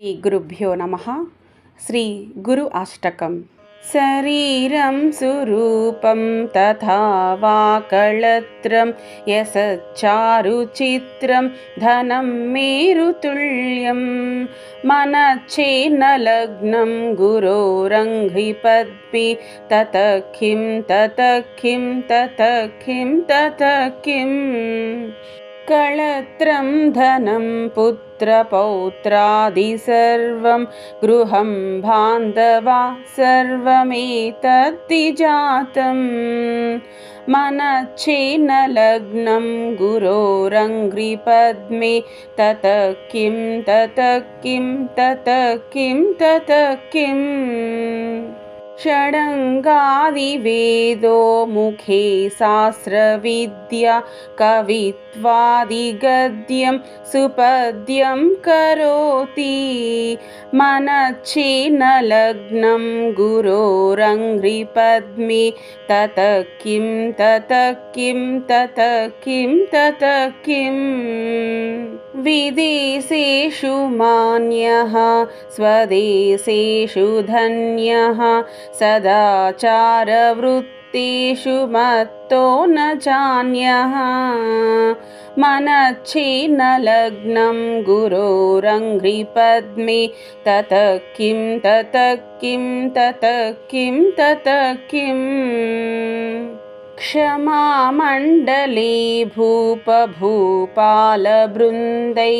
श्रीगुरुभ्यो नमः। श्रीगुरु अष्टकं शरीरं सुरूपं तथा वा कळत्रं यसच्चारुचित्रं धनं मेरुतुल्यं मनच्छेन्नलग्नं गुरोरङ्घ्रिपद्मि तत किं तत किं तत किं तत किम् कळत्रं धनं पुत्रपौत्रादि सर्वं गृहं बान्धवा सर्वमेतद्धि जातं मनच्छेन्नलग्नं गुरोरङ्घ्रिपद्मे तत किं तत किं तत किं तत किम् षडङ्गादिवेदो मुखे शास्त्रविद्या कवित्वादिगद्यं सुपद्यं करोति। मनच्छेन्नलग्नं गुरोरङ्घ्रिपद्मे तत किं तत किं तत किं तत किम् विदेशेषु मान्यः स्वदेशेषु धन्यः सदाचारवृत्तेषु मत्तो न चान्यः। मनच्छेन्नलग्नं गुरोरङ्घ्रिपद्मे तत किं तत किं तत किं तत किम् क्षमामण्डले भूपभूपालबृन्दै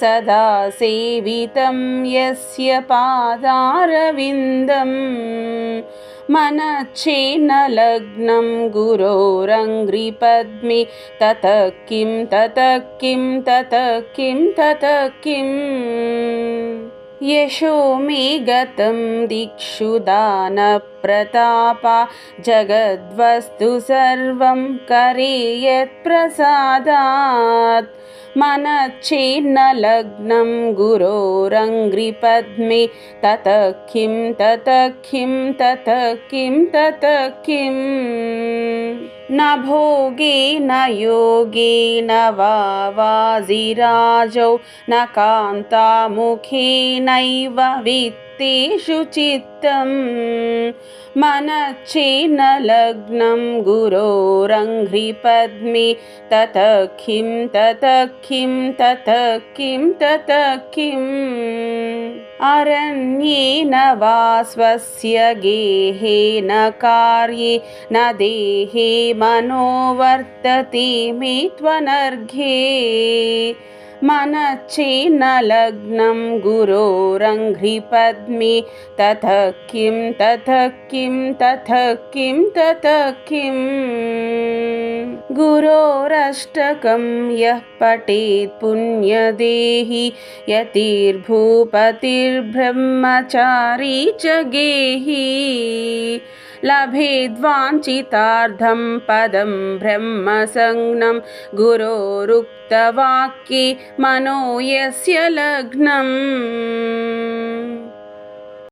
सदा सेवितं यस्य पादारविन्दम् मनच्छेन्नलग्नं गुरोरङ्घ्रिपद्मे तत किं तत किं तत किं तत किम् यशो मे गतं दिक्षु दानप्रतापा जगद्वस्तु सर्वं करे यत्प्रसादात् मनच्छेन्नलग्नं गुरोरङ्घ्रिपद्मे तत किं तत किं तत किं न भोगे न योगे न वा वाजिराजौ न कान्तामुखेनैव वित्तेषु चित्तम् मनच्छेन्नलग्नं गुरोरङ्घ्रिपद्मे तत किं तत किं तत किं तत किम् अरण्येन वा स्वस्य गेहेन कार्ये न देहे मनो वर्तते मे त्वनर्घे मनच्छेन्नलग्नं गुरोरङ्घ्रिपद्मे तथ किं तथ किं तथ किं तथ किम् गुरोरष्टकं यः पठेत् पुण्यदेहि यतिर्भूपतिर्ब्रह्मचारी च गेहि लभेद्वाञ्छितार्धं पदं ब्रह्मसंज्ञं गुरोरुक्तवाक्ये मनो यस्य लग्नम्